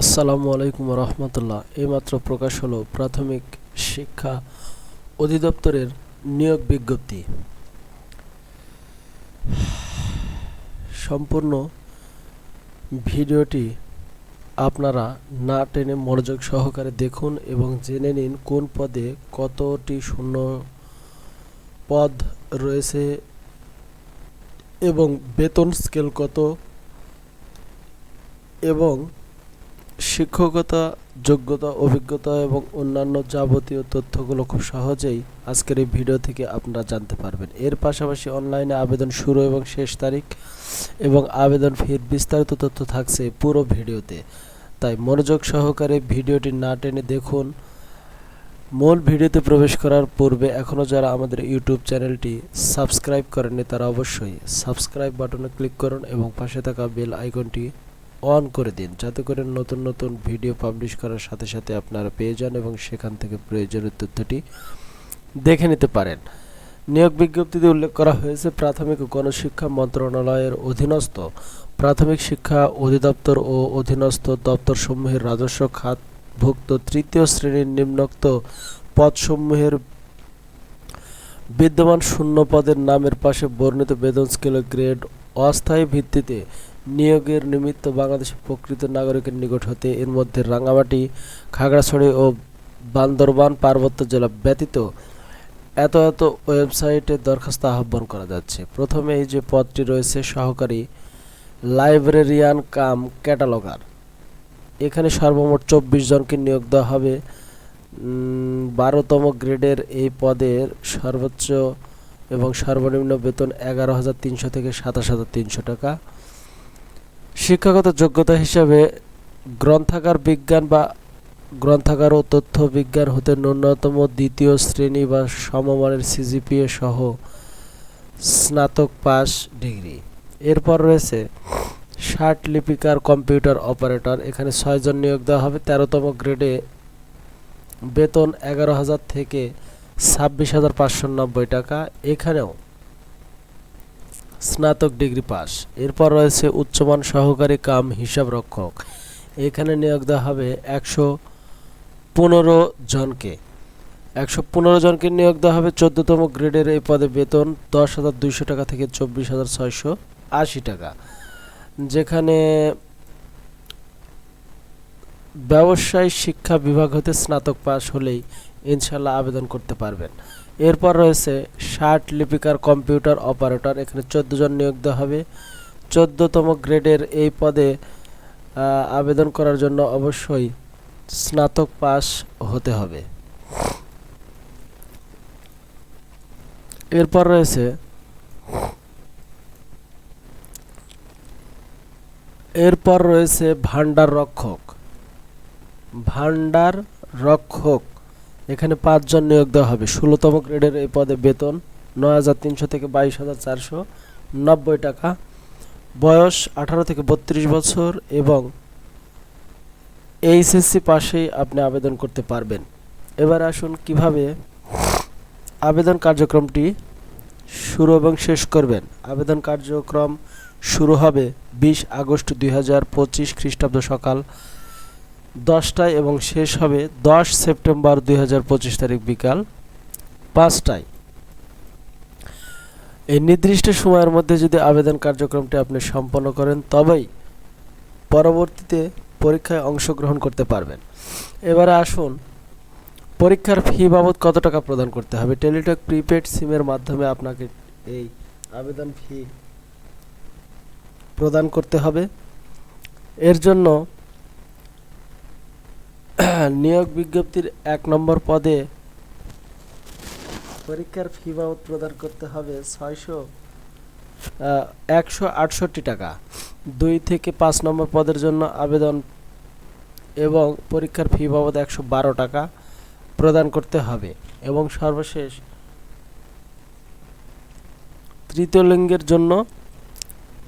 আসসালামু আলাইকুম রহমতুল্লাহ। এইমাত্র প্রকাশ হলো প্রাথমিক শিক্ষা অধিদপ্তরের নিয়োগ বিজ্ঞপ্তি। সম্পূর্ণ ভিডিওটি আপনারা না টেনে মনোযোগ সহকারে দেখুন এবং জেনে নিন কোন পদে কতটি শূন্য পদ রয়েছে এবং বেতন স্কেল কত এবং শিক্ষকতা, যোগ্যতা, অভিজ্ঞতা এবং অন্যান্য যাবতীয় তথ্যগুলো খুব সহজেই আজকের এই ভিডিও থেকে আপনারা জানতে পারবেন। এর পাশাপাশি অনলাইনে আবেদন শুরু এবং শেষ তারিখ এবং আবেদন ফির বিস্তারিত তথ্য থাকছে পুরো ভিডিওতে। তাই মনোযোগ সহকারে ভিডিওটি না টেনে দেখুন। মূল ভিডিওতে প্রবেশ করার পূর্বে এখনও যারা আমাদের ইউটিউব চ্যানেলটি সাবস্ক্রাইব করেননি তারা অবশ্যই সাবস্ক্রাইব বাটনে ক্লিক করুন এবং পাশে থাকা বেল আইকনটি অন করে দিন। যাতে করে নতুন নতুন ভিডিও পাবলিশ করার সাথে সাথে আপনারা পেয়ে যান এবং সেখান থেকে প্রয়োজনীয় তথ্যটি দেখে নিতে পারেন। নিয়োগ বিজ্ঞপ্তিতে উল্লেখ করা হয়েছে, প্রাথমিক ও গণশিক্ষা মন্ত্রণালয়ের অধীনস্থ প্রাথমিক শিক্ষা অধিদপ্তর ও অধীনস্থ দপ্তরসমূহের রাজস্ব খাতভুক্ত তৃতীয় শ্রেণির নিম্নোক্ত পদসমূহের বিদ্যমান শূন্য পদের নামের পাশে বর্ণিত বেতন স্কেল গ্রেড অস্থায়ী ভিত্তিতে নিয়োগের নিমিত্ত বাংলাদেশের প্রকৃত নাগরিকের নিকট হতে এর মধ্যে রাঙামাটি, খাগড়াছড়ি ও বান্দরবান পার্বত্য জেলা ব্যতীত এত এত ওয়েবসাইটে দরখাস্ত আহ্বান করা যাচ্ছে। প্রথমে এই যে পদটি রয়েছে সহকারী লাইব্রেরিয়ান কাম ক্যাটালগার। এখানে সর্বমোট চব্বিশ জনকে নিয়োগ দেওয়া হবে। বারোতম গ্রেডের এই পদের সর্বোচ্চ এবং সর্বনিম্ন বেতন এগারো হাজার তিনশো থেকে সাতাশ হাজার তিনশো টাকা। শিক্ষাগত যোগ্যতা হিসাবে গ্রন্থাগার বিজ্ঞান বা গ্রন্থাগার ও তথ্য বিজ্ঞান হতে ন্যূনতম দ্বিতীয় শ্রেণি বা সমমানের সিজিপিএ সহ স্নাতক পাস ডিগ্রি। এরপর রয়েছে ষাট লিপিকার কম্পিউটার অপারেটর, এখানে ছয়জন নিয়োগ দেওয়া হবে। তেরোতম গ্রেডে বেতন এগারো হাজার থেকে ছাব্বিশ হাজার পাঁচশো নব্বই টাকা। এখানেও স্নাতক ডিগ্রি পাস। এরপর রয়েছে উচ্চমান সহকারী কাম হিসাব রক্ষক। এখানে নিয়োগ দেওয়া হবে একশো পনেরো জনকে। একশো পনেরো জনকে নিয়োগ দেওয়া হবে চোদ্দতম গ্রেডের এই পদে বেতন দশ হাজার দুইশো টাকা থেকে চব্বিশ হাজার ছয়শো আশি টাকা। যেখানে ব্যবসায় শিক্ষা বিভাগ হতে স্নাতক পাস হলেই ইনশাল্লাহ আবেদন করতে পারবেন। এরপর রয়েছে ষাট লিপিকার কম্পিউটার অপারেটর, এখানে চোদ্দ জন নিয়োগ দেওয়া হবে। চোদ্দতম গ্রেডের এই পদে আবেদন করার জন্য অবশ্যই স্নাতক পাস হতে হবে। এরপর রয়েছে এরপর রয়েছে ভান্ডার রক্ষক। ভান্ডার রক্ষক এখানে পাঁচজন নিয়োগ দেওয়া হবে। ষোলোতম গ্রেডের এই পদে বেতন নয় হাজার তিনশো থেকে বাইশ হাজার চারশো নব্বই টাকা। বয়স আঠারো থেকে বত্রিশ বছর এবং এইচএসসি পাশেই আপনি আবেদন করতে পারবেন। এবার আসুন কীভাবে আবেদন কার্যক্রমটি শুরু এবং শেষ করবেন। আবেদন কার্যক্রম শুরু হবে বিশ আগস্ট দুই হাজার পঁচিশ খ্রিস্টাব্দ সকাল দশটায় এবং শেষ হবে দশ সেপ্টেম্বর দুই হাজার পঁচিশ তারিখ বিকাল পাঁচটায়। এই নির্দিষ্ট সময়ের মধ্যে যদি আবেদন কার্যক্রমটি আপনি সম্পন্ন করেন, তবেই পরবর্তীতে পরীক্ষায় অংশগ্রহণ করতে পারবেন। এবারে আসুন, পরীক্ষার ফি বাবদ কত টাকা প্রদান করতে হবে? টেলিটক প্রিপেড সিমের মাধ্যমে আপনাকে এই আবেদন ফি প্রদান করতে হবে। এর জন্য নিয়োগ বিজ্ঞপ্তির এক নম্বর পদে পরীক্ষার ফি বাবদ প্রদান করতে হবে ছয়শো একশো আটষট্টি টাকা। দুই থেকে পাঁচ নম্বর পদের জন্য আবেদন এবং পরীক্ষার ফি বাবদ একশো বারো টাকা প্রদান করতে হবে এবং সর্বশেষ তৃতীয় লিঙ্গের জন্য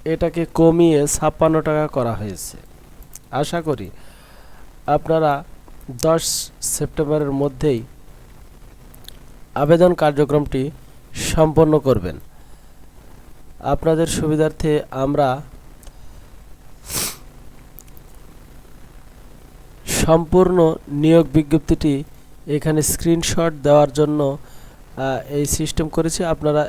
এটাকে কমিয়ে ছাপ্পান্ন টাকা করা হয়েছে। আশা করি আপনারা দশ সেপ্টেম্বরের মধ্যেই আবেদন কার্যক্রমটি সম্পন্ন করবেন। আপনাদের সুবিধার্থে আমরা সম্পূর্ণ নিয়োগ বিজ্ঞপ্তিটি এখানে স্ক্রিনশট দেওয়ার জন্য এই সিস্টেম করেছি। আপনারা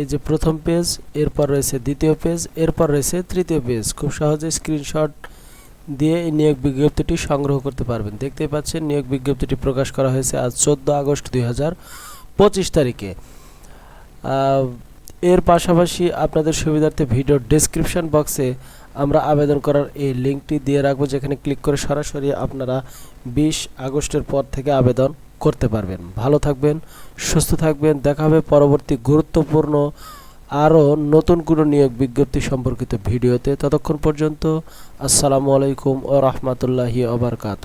এই যে প্রথম পেজ এরপর রয়েছে দ্বিতীয় পেজ এরপর রয়েছে তৃতীয় পেজ খুব সহজে স্ক্রিনশট দিয়ে এই নিয়োগ বিজ্ঞপ্তিটি সংগ্রহ করতে পারবেন। দেখতেই পাচ্ছেন, নিয়োগ বিজ্ঞপ্তিটি প্রকাশ করা হয়েছে আজ চোদ্দ আগস্ট দুই হাজার পঁচিশ তারিখে। এর পাশাপাশি আপনাদের সুবিধার্থে ভিডিও ডেসক্রিপশন বক্সে আমরা আবেদন করার এই লিঙ্কটি দিয়ে রাখব, যেখানে ক্লিক করে সরাসরি আপনারা বিশ আগস্টের পর থেকে আবেদন করতে পারবেন। ভালো থাকবেন, সুস্থ থাকবেন, দেখা হবে পরবর্তী গুরুত্বপূর্ণ আরও নতুন কোনো নিয়োগ বিজ্ঞপ্তি সম্পর্কিত ভিডিওতে ততক্ষণ পর্যন্ত আসসালামু আলাইকুম ও রহমতুল্লাহি আবরকাত